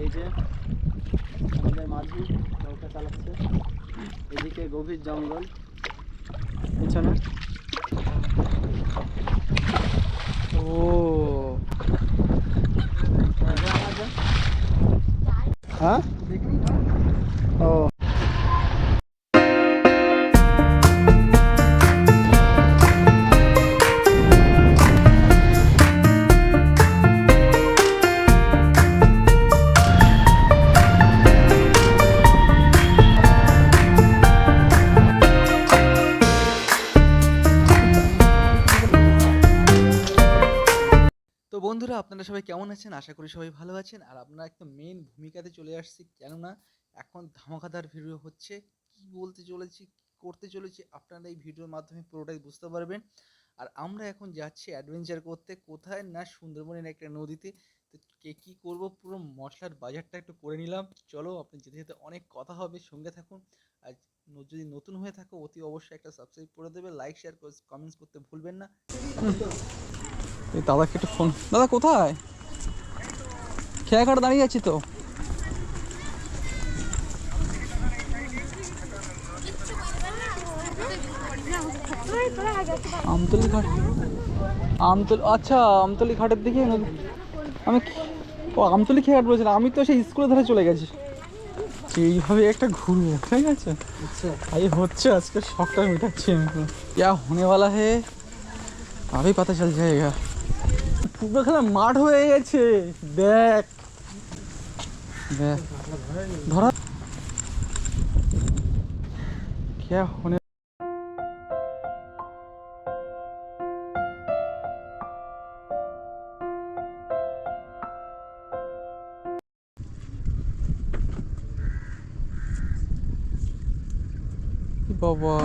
এই যে আমাদের মাঝি নৌকা চালাচ্ছে। এদিকে গভীর জঙ্গল পিছনে। ও। হ্যাঁ? ও। তো বন্ধুরা, আপনারা সবাই কেমন আছেন? আশা করি সবাই ভালো আছেন। আর আপনারা একটা মেন ভূমিকাতে চলে আসছি। কেননা এখন ধামাকাদার ভিডিও হচ্ছে। কি বলতে চলেছি, কি করতে চলেছি, আপনারা এই ভিডিওর মাধ্যমে পুরোটাই বুঝতে পারবেন। আর আমরা এখন যাচ্ছি অ্যাডভেঞ্চার করতে। কোথায়? না, সুন্দরবনের একটা নদীতে। কে কী করব? পুরো মশলার বাজারটা একটু করে নিলাম। চলো আপনি যেতে যেতে অনেক কথা হবে, সঙ্গে থাকুন। আর যদি নতুন হয়ে থাকো, অতি অবশ্যই একটা সাবস্ক্রাইব করে দেবে। লাইক শেয়ার কমেন্টস করতে ভুলবেন না। এই দাদাকে একটু ফোন দাদা, কোথায়? খেয়া কাটা দাঁড়িয়ে আছি তো। আমতলি ঘাট আমতলি আচ্ছা আমতলি ঘাটের দিকে। আমি খে- ও আমতলি খেয়ে ঘাট বলেছিলাম আমি তো সেই স্কুলের ধারে চলে গেছি এইভাবে একটা ঘুরবো ঠিক আছে এই হচ্ছে আজকে শখটা মেটাচ্ছি আমি পুরো। क्या होने वाला है अभी पता चल जाएगा ফুটবল খেলার মাঠ হয়ে গেছে দেখ দেখ ধরা क्या होने বাবা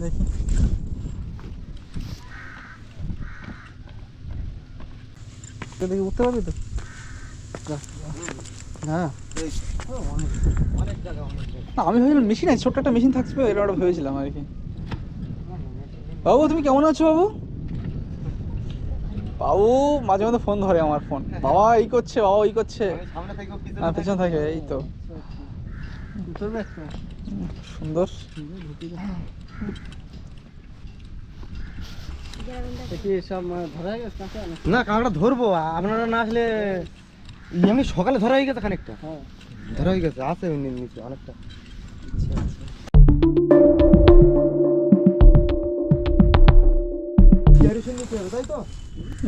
দেখি। দেখি উঠতে পারবি তো। হ্যাঁ না, আমি ভেবেছিলাম মেশিন আছে ছোট্ট একটা মেশিন থাকবে ওটা ভেবেছিলাম আর কি। বাবু তুমি কেমন আছো বাবু? বাবু মাঝে মাঝে ফোন ধরে আমার ফোন বাবা এই করছে বাবা এই করছে। সামনে হ্যাঁ পেছনে থাকে। এই তো। সুন্দর। না কাঁকড়া ধরবো। আপনারা না আসলে এমনি সকালে ধরা হয়ে গেছে খানিকটা। ধরা হয়ে গেছে আছে এমনি নিচে অনেকটা। Preparation নিতে হবে, তাই তো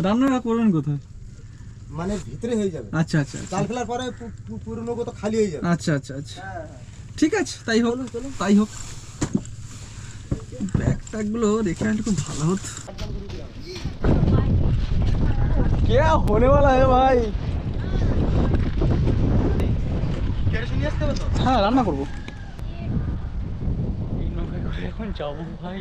রান্নাটা করবেন কোথায় মানে ভিতরে হয়ে যাবে আচ্ছা আচ্ছা জাল ফেলার পরে পু- পু- পুরনো তো খালি হয়ে যাবে আচ্ছা আচ্ছা আচ্ছা ঠিক আছে তাই হোক তাই হোক ব্যাগ ট্যাগগুলো রেখে আসলে খুব ভালো হতো क्या होने वाला है भाई Preparation নিয়ে আসতে হবে তো হ্যাঁ রান্না করবো এই নৌকায় করে এখন যাবো ভাই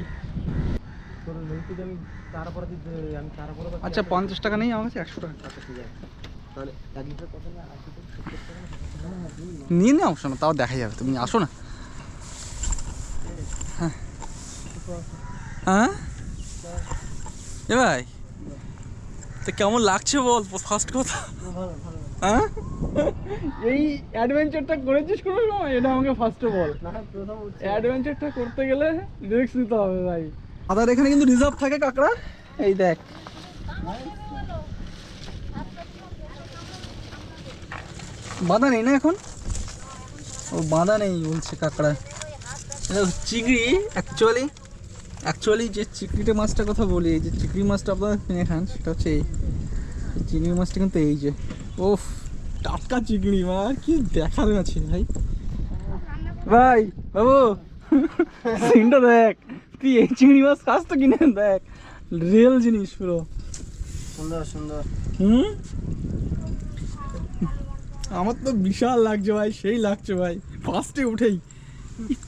আচ্ছা পঞ্চাশ টাকা নেই আমার কাছে একশো টাকা। আচ্ছা। নিয়ে? নাও শোনো তাও দেখা যাবে তুমি আসো না। হ্যাঁ। হ্যাঁ? এ ভাই তো কেমন লাগছে বল ফার্স্ট কথা? হ্যাঁ? এই অ্যাডভেঞ্চারটা করেছিস কোনো সময়? এটা আমাকে ফার্স্টে বল। অ্যাডভেঞ্চারটা করতে গেলে রিস্ক নিতে হবে ভাই। আদার এখানে কিন্তু রিজার্ভ থাকে কাকড়া। এই দেখ। বাঁধা নেই না এখন? ও বাঁধা নেই বলছে কাকড়া। চিংড়ি অ্যাকচুয়ালি অ্যাকচুয়ালি যে চিংড়িটা মাছটার কথা বলি এই যে চিংড়ি মাছটা আপনারা কিনে খান সেটা হচ্ছে এই। এই চিংড়ি মাছটা কিন্তু এই যে। ওফ টাটকা চিংড়ি মাছ কি দেখার আছে ভাই। ভাই বাবু সিনটা দেখ। তুই এই চিংড়ি মাছ খাস তো কিনে দেখ। রিয়েল জিনিস পুরো। সুন্দর সুন্দর। হুম? আমার তো বিশাল লাগছে ভাই সেই লাগছে ভাই। ফার্স্টে উঠেই।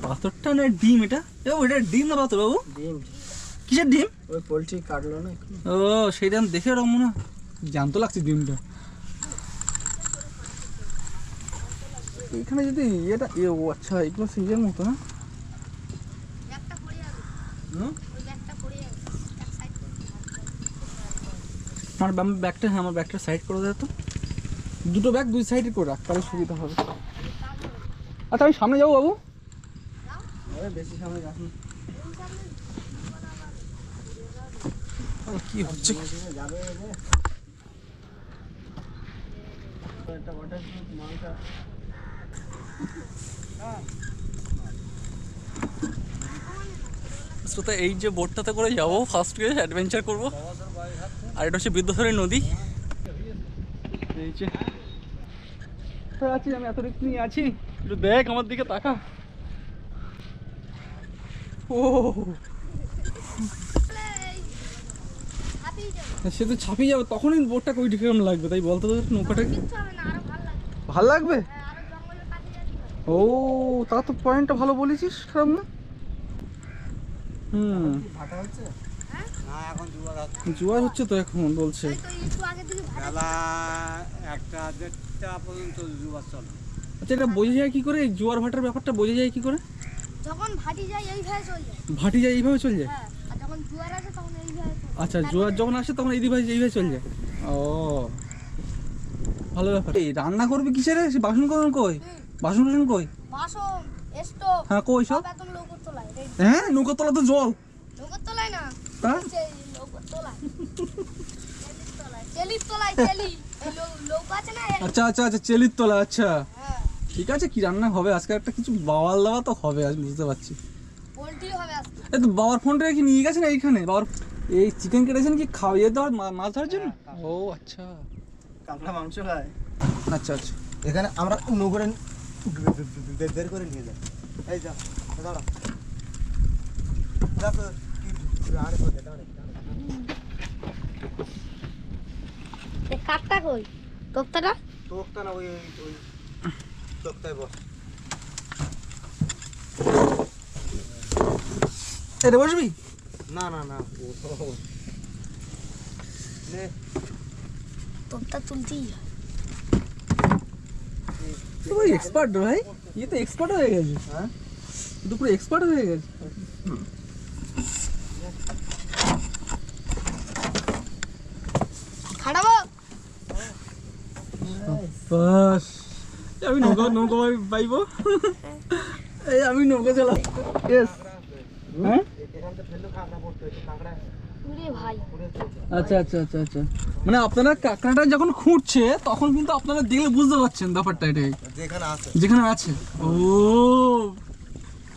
পাথরটা না ডিম এটা? এ ওটা ডিম না পাথর বাবু? ডিম। কিসের ডিম? ওই পোলট্রি কাটলো না ও সেইটা দেখে ওরকম মনে হয় জ্যান্ত লাগছে ডিমটা। এখানে যদি এটা ও আচ্ছা এগুলো সিজের মতো না ব্যাগটা পড়ে যাবে হুম? ওই ব্যাগটা পড়ে যাবে এক সাইড আমার আমার ব্যাগটা হ্যাঁ আমার ব্যাগটা সাইড করে দেয় তো। দুটো ব্যাগ দুই সাইডে করে রাখ তাহলে সুবিধা হবে। আচ্ছা আমি সামনে যাব বাবু? বেশি সামনে যাস না। কি হচ্ছে? শ্রোতা এই যে বোটটাতে করে যাব ফার্স্টে অ্যাডভেঞ্চার করব। আর এটা হচ্ছে বিদ্যাধরী নদী। এই যে। আছি আমি এত রিস্ক নিয়ে আছি। একটু দেখ আমার দিকে তাকা। ও। সে তো ছাপিয়ে যাবে তখনই বোটটা কই কীরকম লাগবে তাই বলতো তো নৌকাটা? কি কিচ্ছু হবে না আরও ভালো লাগবে ভালো লাগবে হ্যাঁ, ও তা তো পয়েন্টটা ভালো বলেছিস খারাপ না হুম। জুয়ার হচ্ছে তো এখন বলছে। বেলা একটা দেড়টা পর্যন্ত জুয়ার চলে। আচ্ছা এটা বোঝা যায় কি করে? জোয়ার ভাটার ব্যাপারটা বোঝা যায় কি করে? যখন ভাটি যায় এইভাবে চলে যায়। ভাটি যায় এইভাবে চলে যায়? হ্যাঁ আর যখন জোয়ার আসে তখন এইভাবে আচ্ছা জোয়ার যখন আসে তখন এই দিভাই এইভাবে চলে যায়। ও ভালো ব্যাপার। এই রান্না করবি কিসের? বাসন কোন কই? বাসন কোসন কই? বাসন স্টোভ হ্যাঁ কই সব? হ্যাঁ নৌকা তলা তো জল তোলায় না না আচ্ছা আচ্ছা আচ্ছা চেলির তলা আচ্ছা হ্যাঁ ঠিক আছে কি রান্না হবে আজকে একটা কিছু বাওয়াল দাওয়া তো হবে আজ বুঝতে পারছি এই তো বাবার ফোনটা কি নিয়ে গেছেন এইখানে বাবার এই চিকেন কেটেছেন কি খাওয়িয়ে দেওয়ার মাছ ধরার জন্য ও আচ্ছা কাঁকড়া মাংস খায় আচ্ছা আচ্ছা এখানে আমরা নৌকরে বের করে নিয়ে যাই এই যা দাঁড়া তোপ্তাটা তোকটা না ওই ওই- ওই তোকটায় বস এটা বসবি? না না না। নে। তুলতেই তুই এক্সপার্ট ভাই ইয়ে তো এক্সপার্ট হয়ে গেছে। হ্যাঁ? তুই তো পুরো এক্সপার্ট হয়ে গেছে। খাটাবো বাস আমি নৌকা নৌকা পাই- পাইবো এই আমি নৌকা চালাবো ইয়েস হ্যাঁ এখান থেকে ফেললে কাঁকড়া পড়তে হচ্ছে কাঁকড়া উরে ভাই পড়ে আচ্ছা আচ্ছা আচ্ছা আচ্ছা মানে আপনারা কাঁকড়াটা যখন খুঁড়ছে তখন কিন্তু আপনারা দেখলে বুঝতে পারছেন ব্যাপারটা এটাই যেখানে আছে যেখানে আছে ও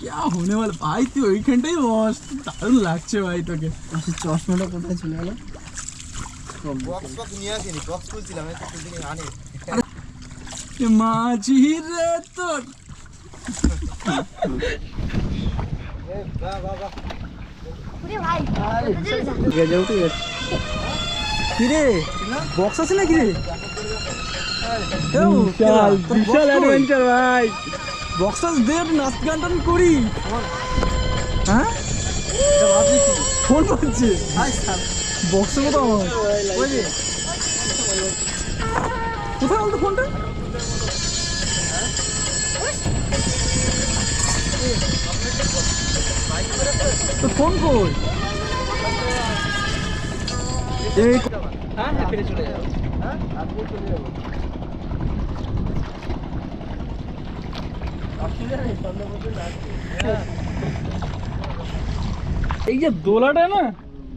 क्या होने वाला ভাই তুই ওইখানটাই বস দারুণ লাগছে ভাই তোকে চশমাটা কোথায় চলে গেল মাঝি রে তোর এ বাহ বাহ বাহ উরে ভাই ঠিক আছে উঠে গেছে কি রে বক্স আছে নাকি রে বিশাল বিশাল অ্যাডভেঞ্চার ভাই বক্স দে একটু নাচ গান টান করি হ্যাঁ ফোন করছে মতো আমার। কোথায় বলতো ফোনটা? তো ফোন কই? এই হ্যাঁ হ্যাঁ ফিরে চলে যাব হ্যাঁ চলে যাব। এই যে দোলাটা না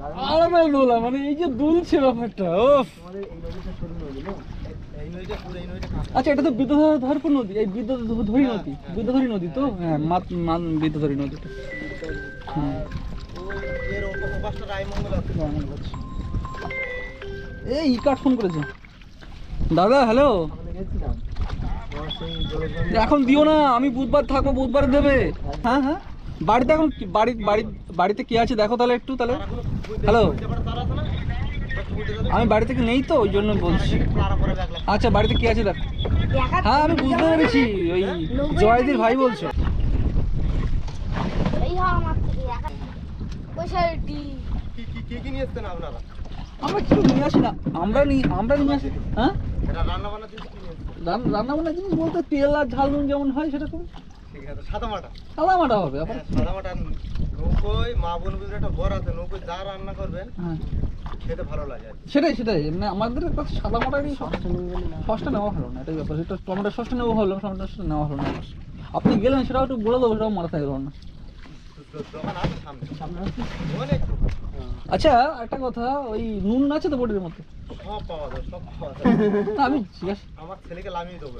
আলাদা দোলা মানে এই যে দুলছে ব্যাপারটা ও আমাদের এই নদীটা শুরু নদী না এই নদীটা পুরো এই নদীটা কাঁকড়া আচ্ছা এটা তো? বিদ্যাধরপুর নদী এই বিদ্যাধরী নদী বিদ্যাধরী নদী তো। হ্যাঁ। মাত মান বিদ্যাধরী নদীটা এই ইকাট ফোন করেছে। দাদা হ্যালো? এখন দিও না আমি বুধবার থাকব বুধবার দেবে। হ্যাঁ হ্যাঁ। বাড়িতে এখন কি- বাড়ি বাড়ি বাড়িতে কে আছে? দেখো তাহলে একটু তাহলে। হ্যালো আমি বাড়ি থেকে নেই তো ওই জন্য বলছি। আচ্ছা বাড়িতে কে আছে দেখ। হ্যাঁ আমি বুঝতে পেরেছি। ওই জয়দির ভাই বলছো। এই হওয়া আমার নিয়ে এসছেন আপনারা? আমরা কিছু নিয়ে আসি না। আমরা নিয়ে আমরা নিয়ে আসি। হ্যাঁ? রান্না বান্না জিনিস বলতে তেল আর ঝাল নুন যেমন হয় সেরকম ঠিক আছে সাদা মাটা সাদা মাটা হবে আবার? হ্যাঁ, সাদা মাটা নৌকোয় মা বোন বুঝলে একটা বর আছে নৌকোয় যা রান্না করবেন হ্যাঁ। খেতে ভালো লাগে সেটাই সেটাই। মানে আমাদের কাছে সাদা মাটারই সসটা নেওয়া ভালো না এটাই ব্যাপার। সেটা টমেটো সসটা নেওয়া ভালো টমেটো সসটা নেওয়া ভালো না। আপনি গেলেন সেটাও একটু বলে দেবো সেটাও মাথায় গেল না। আচ্ছা একটা কথা ওই নুন আছে তো বটির মধ্যে? সব পাওয়া যায় সব পাওয়া যায়। না, আমি জিজ্ঞাসা আমার ছেলেকে লামিয়ে দেবো।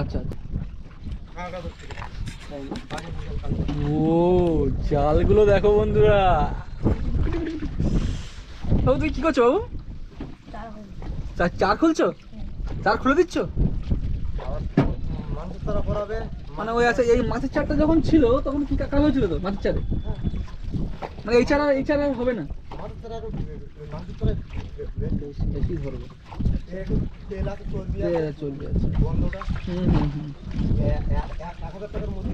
আচ্ছা আচ্ছা। ও, জালগুলো দেখো বন্ধুরা। বাবু তুই কি করছ বাবু? চার চার খুলছো? চার খুলে দিচ্ছ? মানে ওই আছে, এই মাছের চারটা যখন ছিল, তখন কি কাকা হয়েছিল তো, মাছের চারে? মানে এই চারা এই চারা হবে না। বেশি ধরবে আছে আছে চলবে বন্ধটা হুম হুম হুম টাকার মধ্যে।